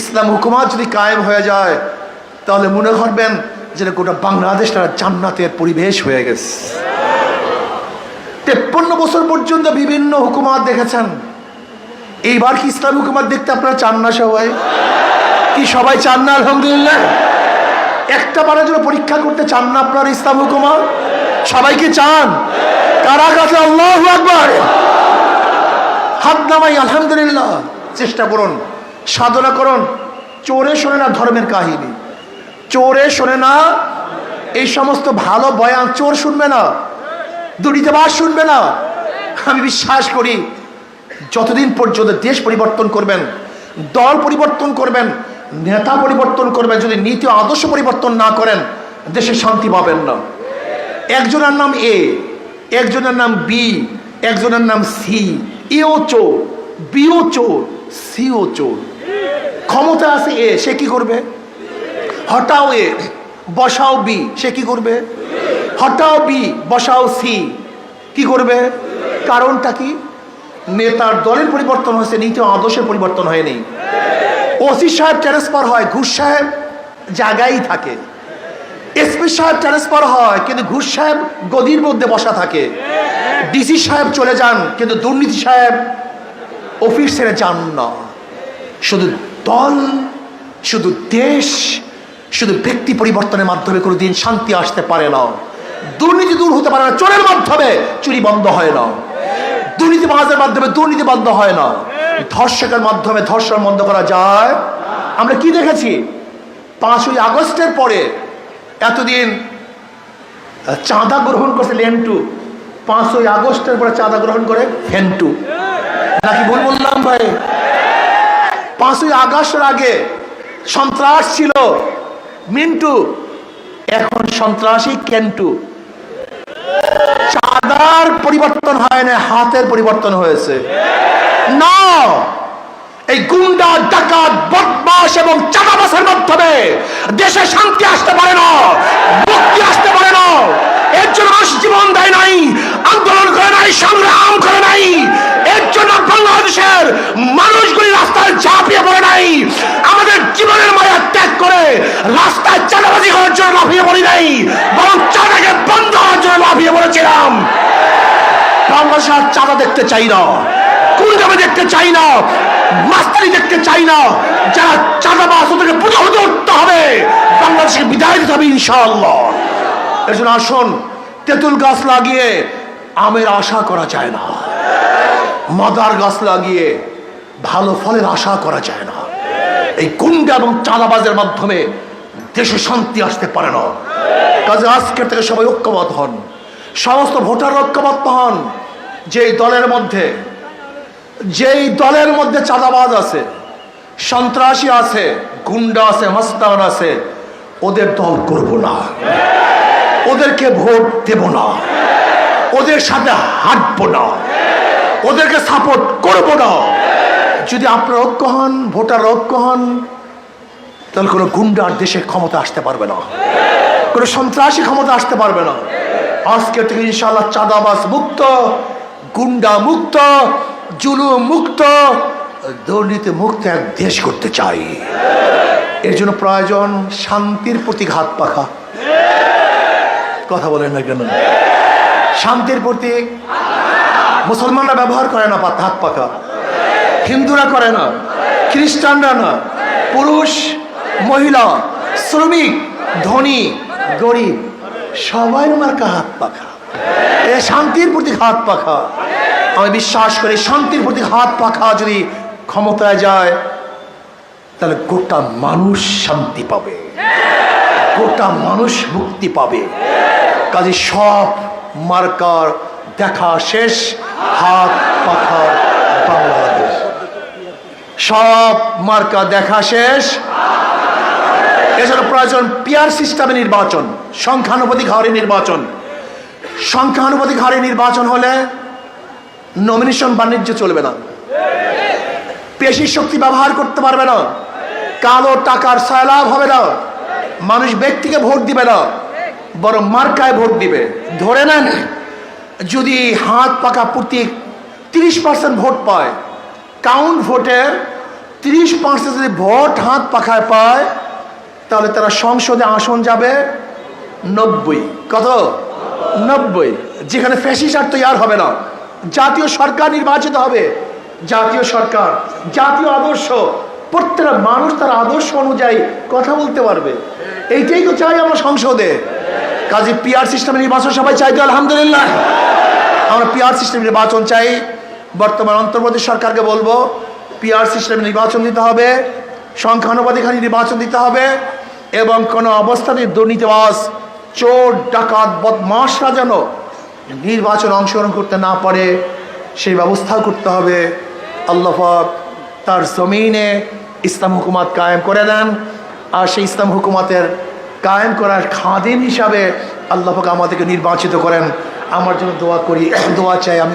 ইসলাম হুকুমাত যদি কায়েম হয়ে যায়, তাহলে মনে করবেন যে গোটা বাংলাদেশটা জান্নাতের পরিবেশ হয়ে গেছে। তেপ্পন্ন বছর পর্যন্ত বিভিন্ন হুকুমাত দেখেছেন। এইবার কি ইসলাম হুকুমাত দেখতে আপনারা চান না সবাই? কি সবাই চান না, আলহামদুলিল্লাহ? একটা বারের জন্য পরীক্ষা করতে চান না আপনার ইসলাম হুকুমাত? সবাইকে চান? কারা কাছে আল্লাহ একবার হাত নামাই, আলহামদুলিল্লাহ। চেষ্টা করুন। সাধনা করুন। চোরে শোনে না ধর্মের কাহিনী। চোরে শোনে না এই সমস্ত ভালো বয়ান চোর শুনবে না দুর্নীতিবাস শুনবে না। আমি বিশ্বাস করি, যতদিন পর্যন্ত দেশ পরিবর্তন করবেন, দল পরিবর্তন করবেন, নেতা পরিবর্তন করবেন, যদি নীতি আদর্শ পরিবর্তন না করেন, দেশে শান্তি পাবেন না। একজনের নাম এ, একজনের নাম বি, একজনের নাম সি, এও চোর, বিও চোর, সিও চোর। ক্ষমতা আছে এ, সে কি করবে? হটাও এ, বসাও বি, সে কি করবে? হটাও বি, বসাও সি, কি করবে? কারণটা কি? নেতার দলের পরিবর্তন হয়েছে নীতি আদর্শের পরিবর্তন হয়নি। ওসি সাহেব ট্রান্সফার হয়, ঘুষ সাহেব জায়গায় থাকে। এসপি সাহেব ট্রান্সফার হয়, কিন্তু ঘুষ সাহেব গদির মধ্যে বসা থাকে। ডিসি সাহেব চলে যান, কিন্তু দুর্নীতি সাহেব অফিস ছেড়ে যান না। শুধু দল, শুধু দেশ, শুধু ব্যক্তি পরিবর্তনের মাধ্যমে কোনো দিন শান্তি আসতে পারে না। দুর্নীতি দূর হতে পারে না, চোরের মাধ্যমে চুরি বন্ধ হয় না। দুর্নীতি দুর্নীতিবাজের মাধ্যমে দুর্নীতি বন্ধ হয় না। ধর্ষকের মাধ্যমে ধর্ষণ বন্ধ করা যায়। আমরা কি দেখেছি? পাঁচই আগস্টের পরে এতদিন চাঁদা গ্রহণ করছে লেন্টু। পাঁচই আগস্টের পরে চাঁদা গ্রহণ করে ফেন্টু। নাকি ভুল বললাম ভাই? পাঁচই আগস্টের আগে সন্ত্রাস ছিল। মিন্টু, এখন সন্ত্রাসী কেন্টু। চাঁদার পরিবর্তন হয় না, হাতের পরিবর্তন হয়েছে। না, এই গুন্ডা, ডাকাত বদমাস এবং চাঁদাবাসের মাধ্যমে দেশে শান্তি আসতে পারে না, মুক্তি আসতে পারে না। এর জন্য মানুষ জীবন দেয় নাই, আন্দোলন করে নাই সংগ্রাম করে নাই এর জন্য বাংলাদেশের মানুষগুলি রাস্তায় ঝাঁপিয়ে পড়ে নাই আমাদের জীবনের মায়া ত্যাগ করে রাস্তায় চাঁদাবাজি করার জন্য লাফিয়ে পড়ি নাই, বরং চাঁদাকে বন্ধ হওয়ার জন্য লাফিয়ে পড়েছিলাম বাংলাদেশ চাঁদা দেখতে চাই না কুলজামে দেখতে চাই না মাস্তারি দেখতে চাই না, যারা চাঁদাবাস ওদেরকে পুজো হতে উঠতে হবে। বাংলাদেশকে বিদায় দিতে হবে ইনশাআল্লাহ। এর জন্য আসুন, তেঁতুল গাছ লাগিয়ে আমের আশা করা যায় না, মাদার গাছ লাগিয়ে ভালো ফলের আশা করা যায় না। এই গুন্ডা এবং চাঁদাবাজের মাধ্যমে দেশে শান্তি আসতে পারে না। কাজে আজকের থেকে সবাই ঐক্যবদ্ধ হন। সমস্ত ভোটার ঐক্যবদ্ধ হন। যেই দলের মধ্যে, যেই দলের মধ্যে চাঁদাবাজ আছে, সন্ত্রাসী আছে, গুন্ডা আছে মাস্তান আছে, ওদের দল করব না। ওদেরকে ভোট দেব না। ওদের সাথে হাঁটবো না। ওদেরকে সাপোর্ট করব না। যদি আপনার ঐক্য হন ভোটার ঐক্য হন, তাহলে কোনো গুন্ডার দেশে ক্ষমতা আসতে পারবে না। কোনো সন্ত্রাসী ক্ষমতা আসতে পারবে না। আজকে থেকে ইনশাল্লাহ চাঁদাবাস মুক্ত, গুন্ডা মুক্ত, জুলুম মুক্ত, দুর্নীতি মুক্ত এক দেশ করতে চাই। এর জন্য প্রয়োজন শান্তির প্রতি ঘাত পাখা। কথা বলেন না কেন? শান্তির প্রতীক। মুসলমানরা ব্যবহার করে না হাত পাখা। হিন্দুরা করে না, খ্রিস্টানরা না, পুরুষ, মহিলা, শ্রমিক, ধনী, গরিব, সবাই মার্কা হাত পাখা। এ শান্তির প্রতি হাত পাখা। আমি বিশ্বাস করি শান্তির প্রতি হাত পাখা যদি ক্ষমতায় যায়, তাহলে গোটা মানুষ শান্তি পাবে। গোটা মানুষ মুক্তি পাবে। কাজে সব মার্কার দেখা শেষ, হাত পাখা বাংলাদেশ সব মার্কা দেখা শেষ। এছাড়া প্রয়োজন পিয়ার সিস্টেমে নির্বাচন, সংখ্যানুপাতিক হারে নির্বাচন। সংখ্যানুপাতিক হারে নির্বাচন হলে নমিনেশন বাণিজ্য চলবে না। পেশি শক্তি ব্যবহার করতে পারবে না। কালো টাকার সয়লাভ হবে না। মানুষ ব্যক্তিকে ভোট দিবে না, বরং মার্কায় ভোট দিবে। ধরে নেন, যদি হাত পাকা প্রতীক তিরিশ পার্সেন্ট ভোট পায় কাউন্ট ভোটের ত্রিশ পার্সেন্ট যদি ভোট হাত পাখায় পায়, তাহলে তারা সংসদে আসন যাবে নব্বই। কত? নব্বই। যেখানে ফ্যাসিস আর তৈরি হবে না। জাতীয় সরকার নির্বাচিত হবে। জাতীয় সরকার, জাতীয় আদর্শ। প্রত্যেকটা মানুষ তার আদর্শ অনুযায়ী কথা বলতে পারবে। এইটাই তো চাই আমরা সংসদে। কাজে পিআর সিস্টেমে নির্বাচন সবাই চাইতো আলহামদুলিল্লাহ। আমরা পিআর সিস্টেম নির্বাচন চাই। বর্তমান অন্তর্বর্তী সরকারকে বলব পিআর সিস্টেম নির্বাচন দিতে হবে সংখ্যানুপাতিক নির্বাচন দিতে হবে, এবং কোনো অবস্থাতে দুর্নীতিবাস চোর, ডাকাত বদমাসরা যেন নির্বাচন অংশগ্রহণ করতে না পারে, সেই ব্যবস্থাও করতে হবে। আল্লাহ তার জমিনে ইসলাম হুকুমাত কায়েম করে দেন, আর সেই ইসলাম হুকুমাতের কায়েম করার খাদিম হিসাবে আল্লাহ পাক আমাদেরকে নির্বাচিত করেন। আমার জন্য দোয়া করি, দোয়া চাই আমি